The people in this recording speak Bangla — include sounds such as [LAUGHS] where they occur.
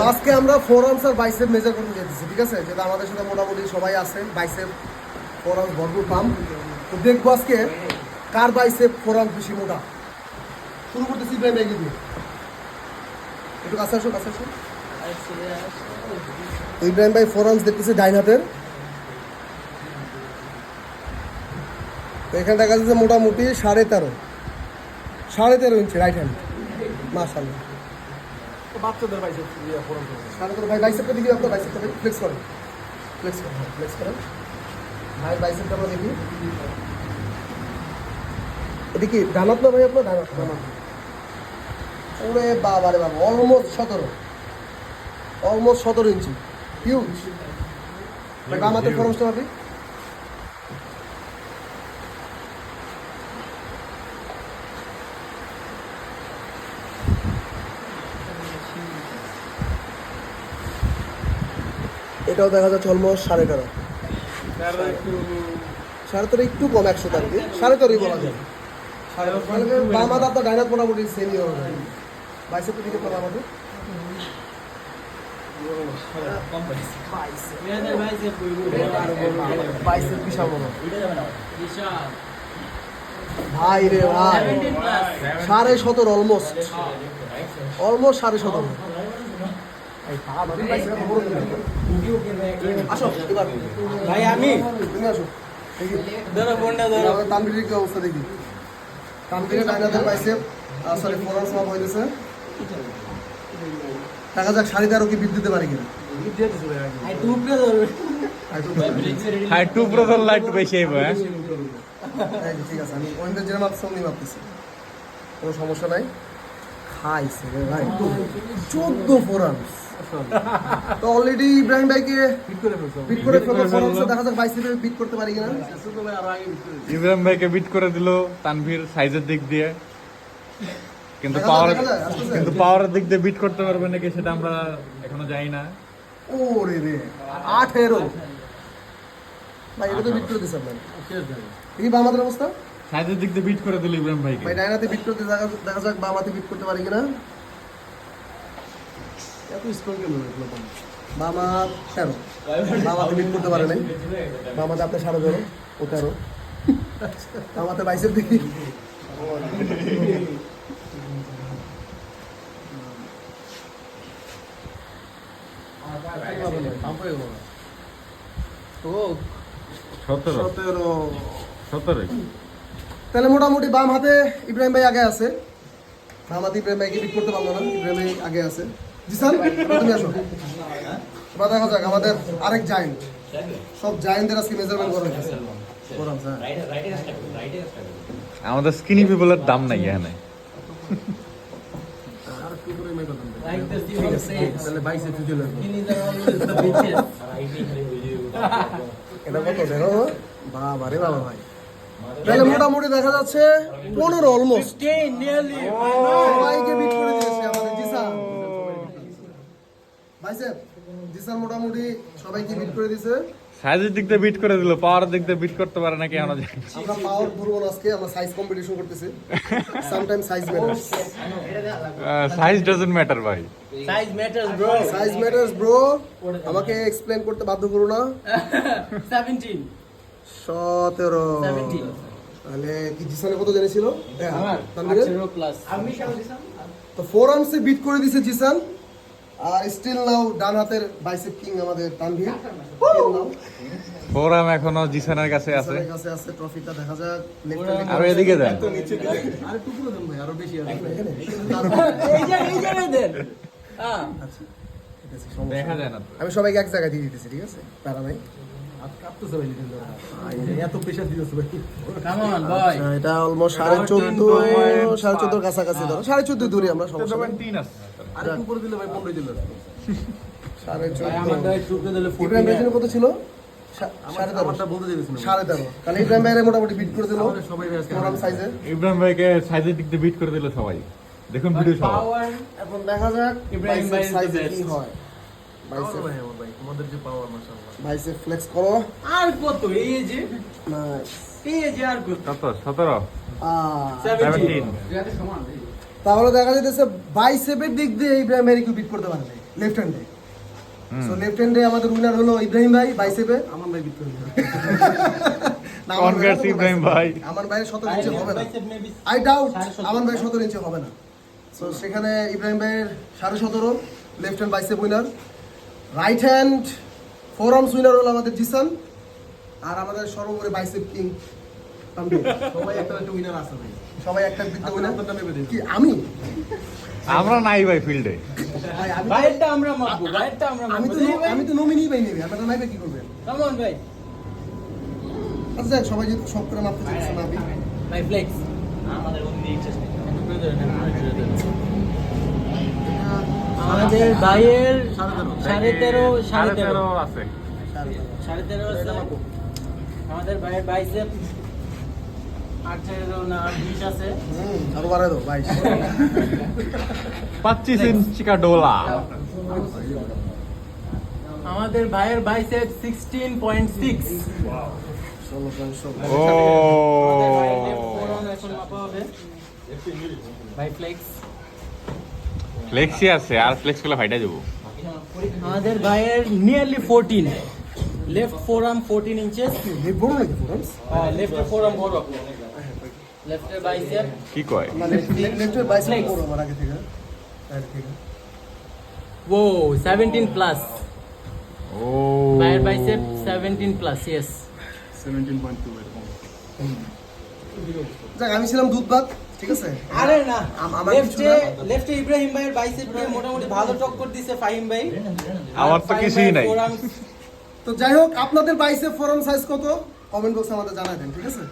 আজকে আমরা ফোর আর্মস আর বাইসেপ মেজার করতে যেতেছি ঠিক আছে? যেটা আমাদের সাথে মোটামুটি সবাই আছে বাইসেপ ফোর আর্মস ভরপুর পাম তো দেখব আজকে কার বাইসেপ ফোর আর্মস বেশি মোটা। শুরু করতেছি ইব্রাহিম এগিয়ে দিয়ে। একটু কাছে আসো কাছে আসো। ইব্রাহিম ভাই ফোর আর্মস দেখতেছি ডাইন হাতের। তো এখানে দেখা যাচ্ছে মোটামুটি সাড়ে তেরো। সাড়ে তেরো ইঞ্চি রাইট হ্যান্ড মাশাল্লাহ বাচ্চাদের বাইসেপ ফোরাম সাড়ে তেরো ভাই বাইসেপটা দেখি আপনার বাইসেপটা ভাই ফ্লেক্স করেন ফ্লেক্স করেন ফ্লেক্স করেন ভাই বাইসেপটা আমরা দেখি। এটা কি ডানাত না ভাই আপনার? ডানাত ডানাত ওরে বাবা রে বাবা অলমোস্ট সতেরো। অলমোস্ট সতেরো ইঞ্চি হিউজ ভাই বাম হাতের ফরমসটা ভাবি। এটাও দেখা যাচ্ছে অলমোস্ট সাড়ে তেরো। সাড়ে তেরো একটু কম একশো কি সাড়ে তেরোই বলা যায়। সাড়ে তেরো। বাম হাত আপনার ডাইনাত মোটামুটি সেমই হবে ভাই বাইসেপ দিকে পড়া আমাদের বাইসেপ বিশাল বড় ভাই রে ভাই। সাড়ে সতেরো অলমোস্ট অলমোস্ট সাড়ে সতেরো। ভাই আমি? তুমি আসো দেখি ধরো। ফোনটা ধরো তানভীরের কি অবস্থা দেখি? তানভীরের ডাইনাদের বাইসেপ সরি ফোরাম সমাপ হইতেছে। দেখা যাক শাড়ি তেরো কি বৃদ্ধি দিতে পারে কিনা? আই টুপটা ধরো হাই টু প্রোফাইল লাইট বেশি আইব হ্যাঁ? ঠিক আছে আমি ওয়েন্ডের যেটা মাপছি মাপতেছি কোনো সমস্যা নাই? খাইছে রে ভাই চোদ্দ ফোরাম তো অলরেডি ইব্রাহিম ভাইকে ফিট করে ফেলছো। বিট করে দেখা যাক বাইসেপে বিট করতে পারি কিনা। ইব্রাহিম ভাইকে বিট করে দিল তানভীর সাইজের দিক দিয়ে। কিন্তু পাওয়ার। কিন্তু পাওয়ারের দিক দিয়ে বিট করতে পারবে নাকি সেটা আমরা এখনও জানি না। ওরে রে আঠেরো। ভাই এটা তো বিট করে দিছে আপনার। এই বা আমাদের অবস্থা? সাইজের দিক দিয়ে বিট করে দিল ইব্রাহিম ভাইকে। ভাই ডাইনাতে বিট করতে দেখা দেখা যাক বাম বিট করতে পারি কিনা। এত স্ট্রং কেন বাম তেরো। বাম বিট করতে পারে নাই। বাম হাতে আপনার সাড়ে তেরো ও তেরো। বাম হাতে বাইসেপ দেখি পাম্প হয়ে গেল ও সতেরো। সতেরো। সতেরো। তাহলে মোটামুটি বাম হাতে ইব্রাহিম ভাই আগে আছে। বাম হাতে ইব্রাহিম ভাইকে বিট করতে পারল না ইব্রাহিম ভাই আগে আছে। জিসান তুমি আসো। এবার দেখা যাক আমাদের আরেক জায়েন্ট সব জায়েন্টদের আজকে মেজারমেন্ট করা হয়েছে। হ্যাঁ। আমাদের স্কিনি পিপলের দাম নাই এখানে। এটা কত? দেখো বাবা রে বাবা ভাই। তাহলে মোটামুটি দেখা যাচ্ছে পনেরো অলমোস্ট সবাইকে বিট করে দিয়েছে আমাদের। ভাইসেপ জিসান মোটামুটি সবাইকে বিট করে দিয়েছে। সাইজের দিক দিয়ে বিট করে দিল পাওয়ারের দিক দিয়ে বিট করতে পারে নাকি এখনও জানি আমরা পাওয়ার ধরবো না আজকে আমরা সাইজ কম্পিটিশন করতেছি। Sometime size matters ah, size doesn't matter ভাই। Size matters, bro. Size matters bro আমাকে এক্সপ্লেন করতে বাধ্য করো না। [LAUGHS] 17. সতেরো। 17 তাহলে কি জিসানের কত জেনেছিল? আমার তানভীরের? 18 plus. তো ফোর আর্মসে বিট করে দিছে জিসান আর স্টিল নাও ডান হাতের বাইসেপ কিং আমাদের তানভীর। ফোরাম এখনও জিসানের কাছে আছে। কাছে আছে ট্রফিটা দেখা যাক। আরও এদিকে যান। আর একটু করে দেন ভাই আরও বেশি আছে। এই যে এই জায়গায় দেন। হ্যাঁ দেখা যায় না আমি সবাইকে এক জায়গায় দিয়ে দিতেছি ঠিক আছে? কাঁপতেছে ভাই আচ্ছা, এটা অলমোস্ট সাড়ে চোদ্দ সাড়ে চোদ্দোর কাছাকাছি ধরো। সাড়ে চোদ্দ দূরে আমরা সমস্যা সাড়ে চোদ্দ কত ছিল? ইব্রাহিম ভাইকে সাইজের দিক দিয়ে বিট করে দিল সবাই। দেখুন ভিডিও সবাই এখন দেখা যাক ইব্রাহিম ভাই সাইজে কি হয়। বাইসেপ ভাই আমার ভাই তোমাদের যে পাওয়ার মাশাআল্লাহ। বাইসেপ ফ্লেক্স করো। আর কত এই যে? নাইস এই যে আর কত? কত? সতেরো? আহ সেভেন্টিন তাহলে দেখা যেতেছে বাইসেপের দিক দিয়ে ইব্রাহিম ভাইকে বিট করতে পারে লেফট হ্যান্ডে সো লেফট হ্যান্ডে আমাদের উইনার হলো ইব্রাহিম ভাই বাইসেপে আমার ভাই বিক্রি হয়ে যাবে। না, আমার ভাইয়ের Congrats, কোনো ইব্রাহিম ভাই। আমার ভাইয়ের সতেরো ইঞ্চি হবে না। আই ডাউট আমার ভাই সতেরো ইঞ্চি হবে না। সো সেখানে ইব্রাহিম ভাইয়ের সাড়ে সতেরো left hand bicep winner right hand forearms winner হলো আমাদের জিসান আর আমাদের সর্বোপরি বাইসেপ কিং সবাই একটা একটা উইনার আছে ভাই। সবাই একটা দিতে উইনার কি আমি? আমরা নাই ভাই ফিল্ডে ভাই, বাইরেরটা আমরা বাইরেরটা আমরা আমি তো আমি তো নমিনি ভাই নেবে আপনারা নাইবে কি করবেন? কেমন ভাই। আচ্ছা সবাই যদি সব করে চাইছে না ভাই ফ্লেক্স আমাদের ভাইয়ের সাড়ে তেরো সাড়ে তেরো। আছে। সাড়ে তেরো আছে। আমাদের ভাইয়ের বাইসেপ পঁচিশ ইঞ্চি কা ডোলা। আমাদের ভাইয়ের বাইসেপ সিক্সটিন পয়েন্ট সিক্স। ষোলো ও ভাই ফ্লেক্স। ফ্লেক্সি আছে আর ফ্লেক্সগুলো ফাইটা যাব। আমাদের ভাইয়ের nearly fourteen left forearm fourteen inches lip বড় নাকি ফোরামস লেফট ফোর আর্ম বড়। লেফটের বাইসেপ কি কয়? না লেফটের বাইসেপ Flex. বড় আমার আগে থেকে। সাইড থেকে। ও সেভেন্টিন প্লাস ও। ভাইয়ের বাইসেপ সেভেন্টিন প্লাস ইয়েস 17.2 এরকম। যাক আমি ছিলাম দুধ ভাত। ঠিক আছে? আরে না আম- আমার কিছু লেফটে লেফটে ইব্রাহিম ভাইয়ের বাইসেপ দিয়ে মোটামুটি ভালো টক্কর দিছে ফাহিম ভাই। আমার তো কিছুই নাই। তো যাই হোক আপনাদের বাইসে ফোরাম সাইজ কত? কমেন্ট বক্সে আমাদের জানাই দেন ঠিক আছে?